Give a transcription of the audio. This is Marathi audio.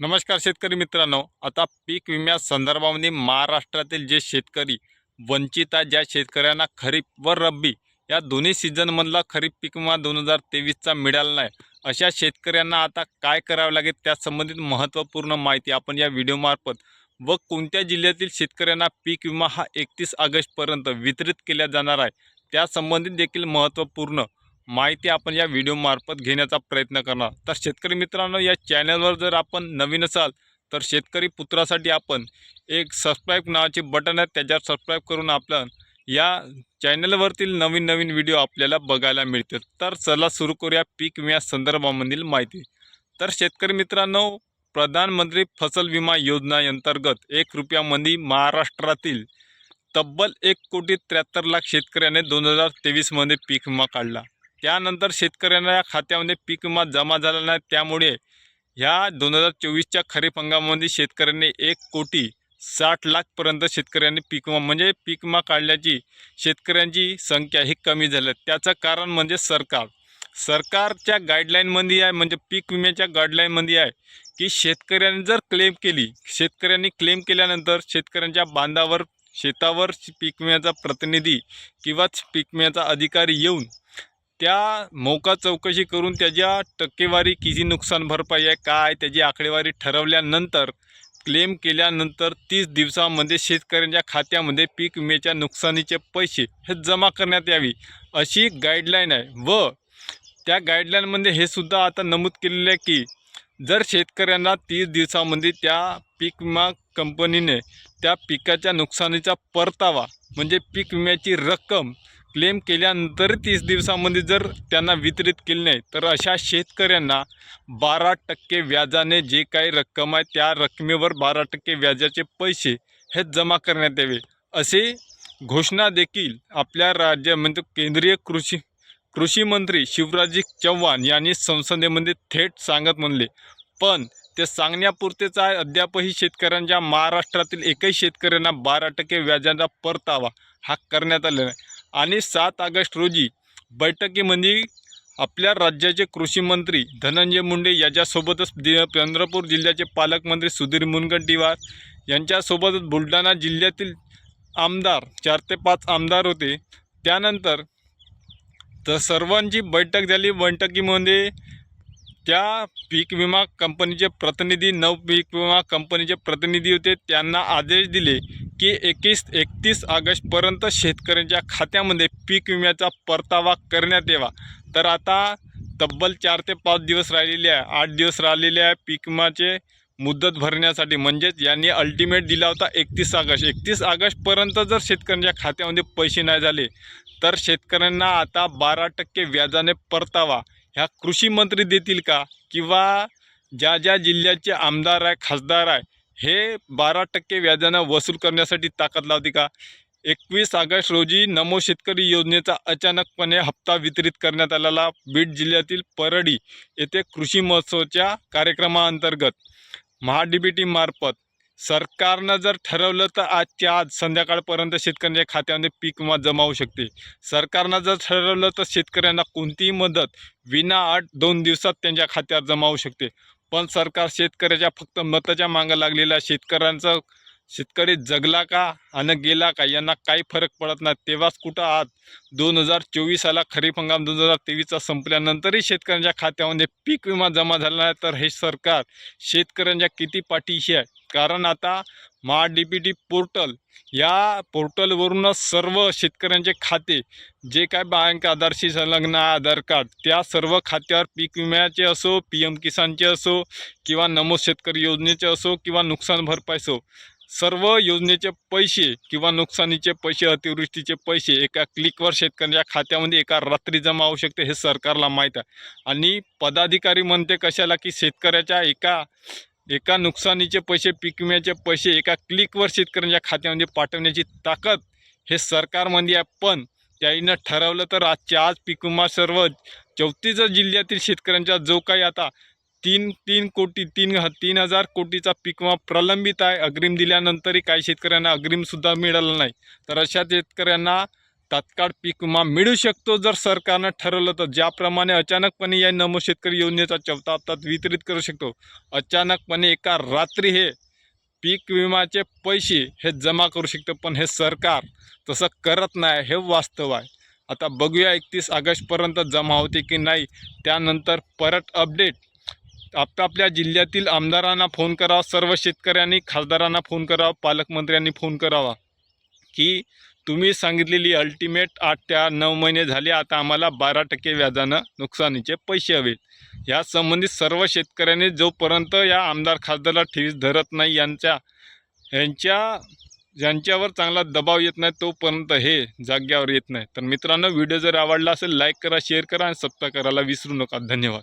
नमस्कार शेतकरी मित्रांनो. आता पीक विम्या संदर्भामध्ये महाराष्ट्रातील जे शेतकरी वंचित आहे ज्या शेतकऱ्यांना खरीप व रब्बी या दोन्ही सीझनमधला खरीप पीक विमा दोन हजार तेवीसचा मिळाला नाही. अशा शेतकऱ्यांना आता काय करावं लागेल त्या संबंधित महत्त्वपूर्ण माहिती आपण या व्हिडिओमार्फत व कोणत्या जिल्ह्यातील शेतकऱ्यांना पीक विमा हा एकतीस ऑगस्टपर्यंत वितरित केला जाणार आहे त्या संबंधित देखील महत्त्वपूर्ण माहिती आपण या व्हिडिओमार्फत घेण्याचा प्रयत्न करणार. तर शेतकरी मित्रांनो या चॅनलवर जर आपण नवीन असाल तर शेतकरी पुत्रासाठी आपण एक सबस्क्राईब नावाचे बटन आहे त्याच्यावर सबस्क्राईब करून आपण या चॅनलवरतील नवीन नवीन व्हिडिओ आपल्याला बघायला मिळतील. तर चला सुरू करूया पीक विम्या संदर्भामधील माहिती. तर शेतकरी मित्रांनो प्रधानमंत्री फसल विमा योजना अंतर्गत एक रुपयामध्ये महाराष्ट्रातील तब्बल एक कोटी त्र्याहत्तर लाख शेतकऱ्याने दोन हजार तेवीसमध्ये पीक विमा काढला. त्यानंतर शेतकऱ्यांना या खात्यामध्ये पीक विमा जमा झाला नाही त्यामुळे ह्या दोन हजार चोवीसच्या खरीप हंगामामध्ये शेतकऱ्यांनी एक कोटी साठ लाखपर्यंत शेतकऱ्यांनी पीक विमा म्हणजे पीक विमा काढल्याची शेतकऱ्यांची संख्या ही कमी झाली आहे. त्याचं कारण म्हणजे सरकार सरकारच्या गाईडलाईनमध्ये आहे म्हणजे पीक विम्याच्या गाईडलाईनमध्ये आहे की शेतकऱ्यांनी जर क्लेम केली शेतकऱ्यांनी क्लेम केल्यानंतर शेतकऱ्यांच्या बांधावर शेतावर पीक विम्याचा प्रतिनिधी किंवा पीक विम्याचा अधिकारी येऊन त्या मोका चौकशी करून त्याच्या टक्केवारी किती नुकसान भरपाई आहे काय त्याची आकडेवारी ठरवल्यानंतर क्लेम केल्यानंतर तीस दिवसामध्ये शेतकऱ्यांच्या खात्यामध्ये पीक विम्याच्या नुकसानीचे पैसे हे जमा करण्यात यावी अशी गाईडलाईन आहे. व त्या गाईडलाईनमध्ये हे सुद्धा आता नमूद केलेलं आहे की जर शेतकऱ्यांना तीस दिवसामध्ये त्या पीक विमा कंपनीने त्या पिकाच्या नुकसानीचा परतावा म्हणजे पीक विम्याची रक्कम क्लेम केल्यानंतर तीस दिवसामध्ये जर त्यांना वितरित केली नाही तर अशा शेतकऱ्यांना बारा टक्के व्याजाने जे काही रक्कम आहे त्या रकमेवर बारा टक्के व्याजाचे पैसे हे जमा करण्यात यावे. असे घोषणा देखील आपल्या राज्य म्हणजे केंद्रीय कृषी कृषी मंत्री शिवराजी चव्हाण यांनी संसदेमध्ये थेट सांगत म्हणले. पण ते सांगण्यापुरतेच आहे अद्यापही शेतकऱ्यांच्या महाराष्ट्रातील एकही शेतकऱ्यांना बारा टक्के व्याजाचा परतावा हा करण्यात आलेला नाही. आणि सात ऑगस्ट रोजी बैठकीमध्ये आपल्या राज्याचे कृषी मंत्री धनंजय मुंडे याच्यासोबतच दि चंद्रपूर जिल्ह्याचे पालकमंत्री सुधीर मुनगंटीवार यांच्यासोबतच बुलढाणा जिल्ह्यातील आमदार चार ते पाच आमदार होते. त्यानंतर तर सर्वांची बैठक झाली. बैठकीमध्ये त्या पीक विमा कंपनीचे प्रतिनिधी नव पीक विमा कंपनीचे प्रतिनिधी होते. त्यांना आदेश दिले की एकवीस एकतीस ऑगस्टपर्यंत शेतकऱ्यांच्या खात्यामध्ये पीक विम्याचा परतावा करण्यात यावा. तर आता तब्बल चार ते पाच दिवस राहिलेले आहे आठ दिवस राहिलेले आहे पीक विमाचे मुदत भरण्यासाठी म्हणजेच यांनी अल्टिमेट दिला होता एकतीस ऑगस्ट. एकतीस ऑगस्टपर्यंत जर शेतकऱ्यांच्या खात्यामध्ये पैसे नाही झाले तर शेतकऱ्यांना आता बारा टक्के व्याजाने परतावा. ह्या कृषी मंत्री देतील का? किंवा ज्या ज्या जिल्ह्याचे आमदार आहे खासदार आहे हे बारा टक्के व्याजानं वसूल करण्यासाठी ताकद लावते का? एकवीस ऑगस्ट रोजी नमो शेतकरी योजनेचा अचानकपणे हप्ता वितरित करण्यात आलेला बीड जिल्ह्यातील परडी येथे कृषी महोत्सवाच्या कार्यक्रमाअंतर्गत महाडीबीटी मार्फत सरकारनं जर ठरवलं तर आजच्या आज संध्याकाळपर्यंत शेतकऱ्यांच्या खात्यामध्ये पीक विमा जमा होऊ शकते. सरकारनं जर ठरवलं तर शेतकऱ्यांना कोणतीही मदत विना आठ दोन दिवसात त्यांच्या खात्यावर जमा होऊ शकते. पण सरकार शेतकऱ्याच्या फक्त मताच्या मागं लागलेल्या शेतकऱ्यांचं शेतकरी जगला का आणि गेला का यांना काही फरक पडत नाही. तेव्हाच कुठं आज दोन हजार चोवीस आला खरीप हंगाम दोन हजार तेवीसचा संपल्यानंतरही शेतकऱ्यांच्या खात्यामध्ये पीक विमा जमा झाला नाही. तर हे सरकार शेतकऱ्यांच्या किती पाठीशी आहे? कारण आता Maha D P T portal या पोर्टलवरूनच सर्व शेतकऱ्यांचे खाते जे काय बँक आधारशी संलग्न आहे आधार कार्ड त्या सर्व खात्यावर पीक विम्याचे असो पी एम किसानचे असो किंवा नमो शेतकरी योजनेचे असो किंवा नुकसान भरपाईचो सर्व योजनेचे पैसे किंवा नुकसानीचे पैसे अतिवृष्टीचे पैसे एका क्लिकवर शेतकऱ्यांच्या खात्यामध्ये एका रात्री जमा होऊ शकते हे सरकारला माहीत आहे. आणि पदाधिकारी म्हणते कशाला की शेतकऱ्याच्या एका एका नुकसानीचे पैसे पीक विम्याचे पैसे एका क्लिकवर शेतकऱ्यांच्या खात्यामध्ये पाठवण्याची ताकद हे सरकारमध्ये आहे. पण त्याईनं ठरवलं तर आजच्या आज पीक विमा सर्व चौतीस जिल्ह्यातील शेतकऱ्यांचा जो काही आता तीन तीन कोटी तीन ह तीन हजार कोटीचा पीक विमा प्रलंबित आहे. अग्रिम दिल्यानंतरही काही शेतकऱ्यांना अग्रिमसुद्धा मिळालं नाही. तर अशा शेतकऱ्यांना तात्काळ पीक विमा मिळू शकतो जर सरकारनं ठरवलं तर. ज्याप्रमाणे अचानकपणे या नमो शेतकरी योजनेचा चौथा हप्ता वितरित करू शकतो अचानकपणे एका रात्री हे पीक विम्याचे पैसे हे जमा करू शकतं. पण हे सरकार तसं करत नाही हे वास्तव आहे. आता बघूया एकतीस ऑगस्टपर्यंत जमा होते की नाही. त्यानंतर परत अपडेट. आपापल्या जिल्ह्यातील आमदारांना फोन करावा सर्व शेतकऱ्यांनी खासदारांना फोन करावा पालकमंत्र्यांनी फोन करावा. की तुम्ही सांगितलेली अल्टिमेट आठ त्या नऊ महिने झाले आता आम्हाला बारा टक्के व्याजानं नुकसानीचे पैसे हवे या संबंधित सर्व शेतकऱ्यांनी जोपर्यंत या आमदार खासदारला ठेवीस धरत नाही यांच्या यांच्या ज्यांच्यावर चांगला दबाव येत नाही तोपर्यंत हे जाग्यावर येत नाही. तर मित्रांनो व्हिडिओ जर आवडला असेल लाईक करा शेअर करा आणि सबस्क्राईब करायला विसरू नका. धन्यवाद.